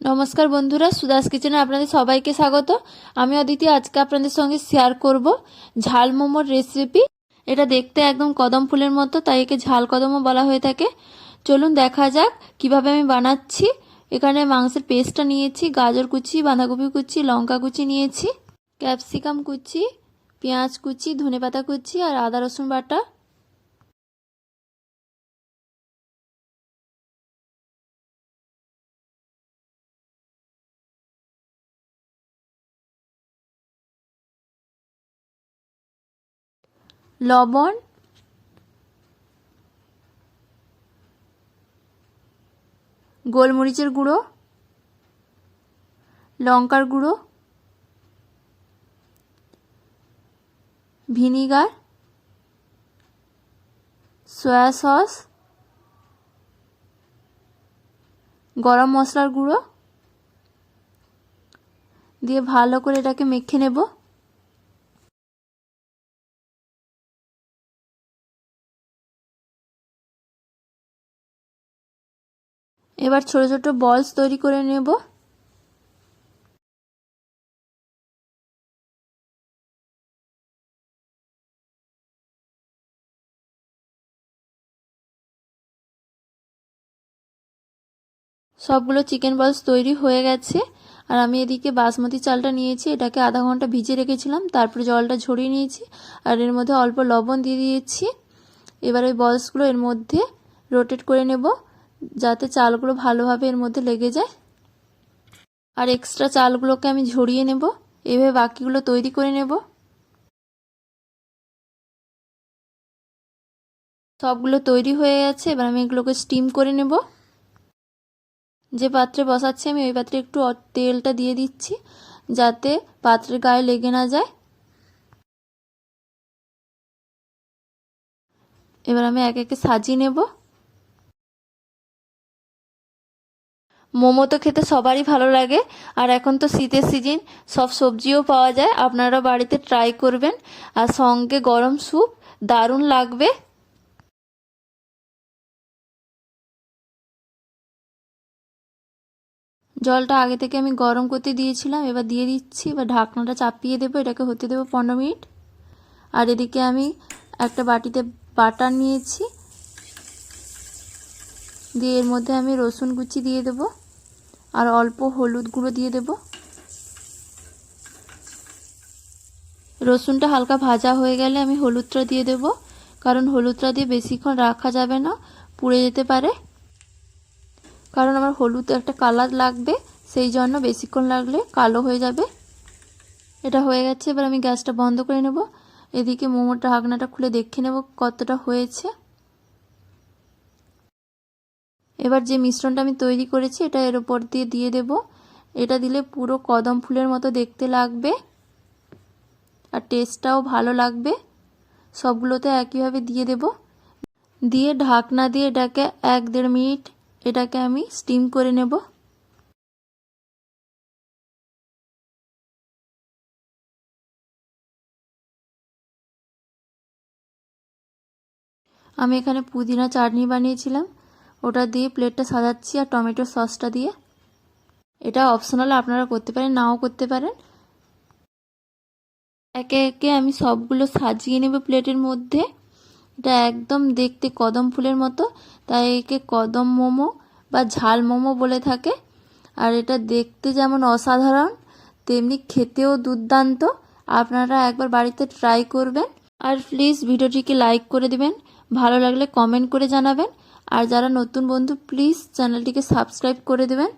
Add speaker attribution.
Speaker 1: নমস্কার বন্ধুরা, সুদাস কিচেনে আপনাদের সবাইকে স্বাগত। আমি অদিতি, আজকে আপনাদের সঙ্গে শেয়ার করব ঝাল মোমোর রেসিপি এটা দেখতে একদম কদম ফুলের মতো, তাই একে ঝাল কদমও বলা হয়ে থাকে। চলুন দেখা যাক কীভাবে আমি বানাচ্ছি। এখানে মাংসের পেস্টটা নিয়েছি, গাজর কুচি, বাঁধাকপি কুচি, লঙ্কা কুচি নিয়েছি, ক্যাপসিকাম কুচি, পেঁয়াজ কুচি, ধনেপাতা কুচি আর আদা রসুন বাটা। লবণ, গোলমরিচের গুঁড়ো, লঙ্কার গুঁড়ো, ভিনিগার, সয়া সস, গরম মশলার গুঁড়ো, দিয়ে ভালো করে এটাকে মেখে নেব। এবার ছোট ছোট বলস তৈরি করে নেব। সবগুলো চিকেন বলস তৈরি হয়ে গেছে। আর আমি এদিকে বাসমতি চালটা নিয়েছি, এটাকে আধা ঘণ্টা ভিজে রেখেছিলাম, তারপরে জলটা ঝরিয়ে নিয়েছি, আর এর মধ্যে অল্প লবণ দিয়ে দিয়েছি। এবার ওই বলসগুলো এর মধ্যে রোটেট করে নেব। যাতে চালগুলো ভালোভাবে এর মধ্যে লেগে যায়। আর এক্সট্রা চালগুলোকে আমি ঝরিয়ে নেব। এভাবে বাকিগুলো তৈরি করে নেব। সবগুলো তৈরি হয়ে গেছে। এবার আমি এগুলোকে স্টিম করে নেব। যে পাত্রে বসাচ্ছি আমি ওই পাত্রে একটু তেলটা দিয়ে দিচ্ছি, যাতে পাত্রের গায়ে লেগে না যায়। এবার আমি এক একে সাজিয়ে নেব। মোমো তো খেতে সবারই ভালো লাগে। আর এখন তো শীতের সিজন সব সবজিও পাওয়া যায়। আপনারা বাড়িতে ট্রাই করবেন। আর সঙ্গে গরম স্যুপ, দারুণ লাগবে। জলটা আগে থেকে আমি গরম করতে দিয়েছিলাম, এবার দিয়ে দিচ্ছি। এবার ঢাকনাটা চাপিয়ে দেবো, এটাকে হতে দেবো পনেরো মিনিট। আর এদিকে আমি একটা বাটিতে বাটার নিয়েছি। দিয়ে এর মধ্যে আমি রসুন কুচি দিয়ে দেবো আর অল্প হলুদ গুঁড়ো দিয়ে দেব। রসুনটা হালকা ভাজা হয়ে গেলে আমি হলুদটা দিয়ে দেব, কারণ হলুদটা দিয়ে বেশিক্ষণ রাখা যাবে না, পুড়ে যেতে পারে। কারণ আমার হলুদ একটা কালার লাগবে, সেই জন্য বেশিক্ষণ লাগলে কালো হয়ে যাবে। এটা হয়ে গেছে, এবার আমি গ্যাসটা বন্ধ করে নেব। এদিকে মোমোর ঢাকনাটা খুলে দেখে নেব কতটা হয়েছে। এবার যে মিশ্রণটা আমি তৈরি করেছি, এটা এর ওপর দিয়ে দিয়ে দেব। এটা দিলে পুরো কদম ফুলের মতো দেখতে লাগবে আর টেস্টটাও ভালো লাগবে। সবগুলোতে একইভাবে দিয়ে দেব। দিয়ে ঢাকনা দিয়ে এটাকে এক দেড় মিনিট এটাকে আমি স্টিম করে নেব। আমি এখানে পুদিনা চাটনি বানিয়েছিলাম। ওটা দিয়ে প্লেটটা সাজাচ্ছি আর টমেটো সসটা দিয়ে। এটা অপশনাল আপনারা করতে পারেন, নাও করতে পারেন। একে একে আমি সবগুলো সাজিয়ে নেব প্লেটের মধ্যে। এটা একদম দেখতে কদম ফুলের মতো, তাই একে কদম মোমো বা ঝাল মোমো বলে থাকে। আর এটা দেখতে যেমন অসাধারণ, তেমনি খেতেও দুর্দান্ত। আপনারা একবার বাড়িতে ট্রাই করবেন। আর প্লিজ ভিডিওটিকে লাইক করে দিবেন। ভালো লাগলে কমেন্ট করে জানাবেন। আর যারা নতুন বন্ধু প্লিজ চ্যানেলটিকে সাবস্ক্রাইব করে দেবেন।